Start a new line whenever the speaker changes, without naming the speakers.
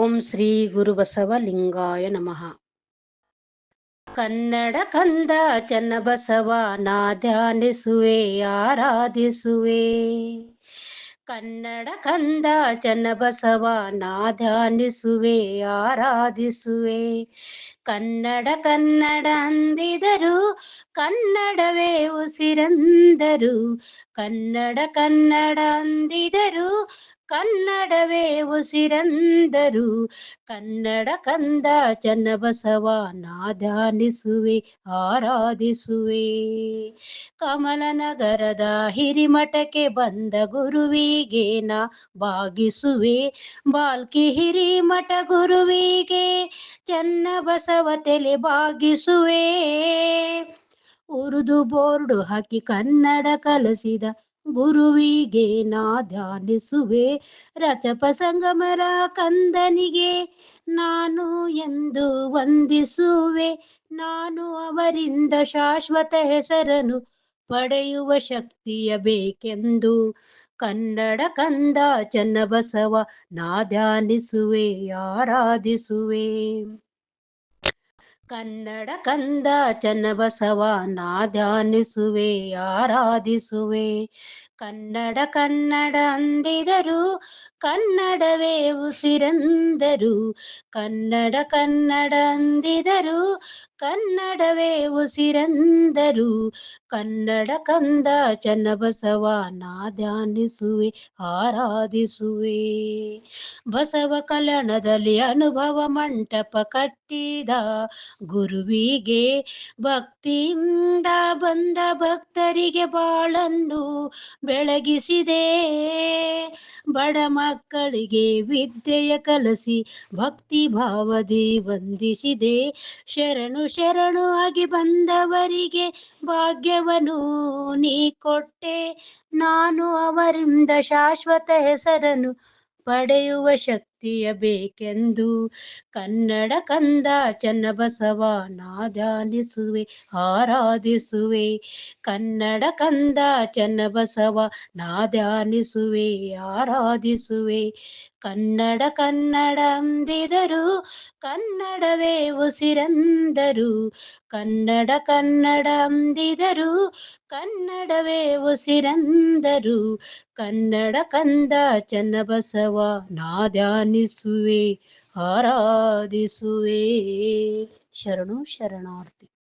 ಓಂ ಶ್ರೀ ಗುರುಬಸವಲಿಂಗಾಯ ನಮಃ. ಕನ್ನಡ ಕಂದ ಚನ್ನಬಸವ ನಾ ಧ್ಯಾನಿಸುವೆ, ಆರಾಧಿಸುವೆ. ಕನ್ನಡ ಕಂದ ಚನ್ನಬಸವ ನಾ ಧ್ಯಾನಿಸುವೆ, ಆರಾಧಿಸುವೆ. ಕನ್ನಡ ಕನ್ನಡ ಅಂದಿದರು, ಕನ್ನಡವೇ ಉಸಿರಂದರು. ಕನ್ನಡ ಕನ್ನಡ ಅಂದಿದರು ಕನ್ನಡವೇ ಉಸಿರಂದರು. ಕನ್ನಡ ಕಂದ ಚನ್ನಬಸವ ನಾಧಾನಿಸುವೆ ಆರಾಧಿಸುವೆ. ಕಮಲನಗರದ ಹಿರಿಮಠಕ್ಕೆ ಬಂದ ಗುರುವಿಗೆ ನಾ ಭಾಗಿಸುವೆ ಬಾಲ್ಕಿ ಹಿರಿಮಠ ಗುರುವಿಗೆ ಚನ್ನಬಸವ ತೆಲೆ ಭಾಗಿಸುವೆ ಉರುದು ಬೋರ್ಡು ಹಾಕಿ ಕನ್ನಡ ಕಲಿಸಿದ ಗುರುವಿಗೆ ನಾ ಧ್ಯಾನಿಸುವೆ. ರಚಪ ಸಂಗಮರ ಕಂದನಿಗೆ ನಾನು ಎಂದು ವಂದಿಸುವೆ. ನಾನು ಅವರಿಂದ ಶಾಶ್ವತ ಹೆಸರನ್ನು ಪಡೆಯುವ ಶಕ್ತಿಯ ಬೇಕೆಂದು. ಕನ್ನಡ ಕಂದ ಚನ್ನಬಸವ ನಾ ಧ್ಯಾನಿಸುವೆ, ಆರಾಧಿಸುವೆ. ಕನ್ನಡ ಕಂದ ಚನ್ನಬಸವ ನಾ ಧ್ಯಾನಿಸುವೆ ಆರಾಧಿಸುವೆ. ಕನ್ನಡ ಕನ್ನಡ ಅಂದಿದರು, ಕನ್ನಡವೇ ಉಸಿರಂದರು. ಕನ್ನಡ ಕನ್ನಡ ಅಂದಿದರು, ಕನ್ನಡವೇ ಉಸಿರಂದರು. ಕನ್ನಡ ಕಂದ ಚನ್ನಬಸವ, ನಾ ಧ್ಯಾನಿಸುವೆ, ಆರಾಧಿಸುವೆ. ಬಸವ ಕಲ್ಯಾಣದಲ್ಲಿ ಅನುಭವ ಮಂಟಪ ಕಟ್ಟಿದ, ಗುರುವಿಗೆ ಭಕ್ತಿಯಿಂದ ಬಂದ ಭಕ್ತರಿಗೆ ಬಾಳನ್ನು ಬೆಳಗಿಸಿದೆ. ಬಡ ಮಕ್ಕಳಿಗೆ ವಿದ್ಯೆಯ ಕಲಸಿ, ಭಕ್ತಿ ಭಾವದಿ ವಂದಿಸಿದೆ. ಶರಣು ಶರಣು ಆಗಿ ಬಂದವರಿಗೆ ಭಾಗ್ಯವನ್ನು ನೀ ಕೊಟ್ಟೆ. ನಾನು ಅವರಿಂದ ಶಾಶ್ವತ ಹೆಸರನ್ನು ಪಡೆಯುವ ಶಕ್ತಿಯ ಬೇಕೆಂದು ಕನ್ನಡ ಕಂದ ಚನ್ನಬಸವ ನಾ ಧ್ಯಾನಿಸುವೆ ಆರಾಧಿಸುವೆ. ಕನ್ನಡ ಕಂದ ಚನ್ನಬಸವ ನಾ ಧ್ಯಾನಿಸುವೆ ಆರಾಧಿಸುವೆ. ಕನ್ನಡ ಕನ್ನಡ ಅಂದಿದರು ಕನ್ನಡವೇ ಉಸಿರಂದರು. ಕನ್ನಡ ಕನ್ನಡ ಅಂದಿದರು ಕನ್ನಡವೇ ಉಸಿರಂದರು. ಕನ್ನಡ ಕಂದ ಚನ್ನಬಸವ ನಾ ಧ್ಯಾನಿಸುವೆ ಆರಾಧಿಸುವೆ. ಶರಣು ಶರಣಾರ್ಥಿ.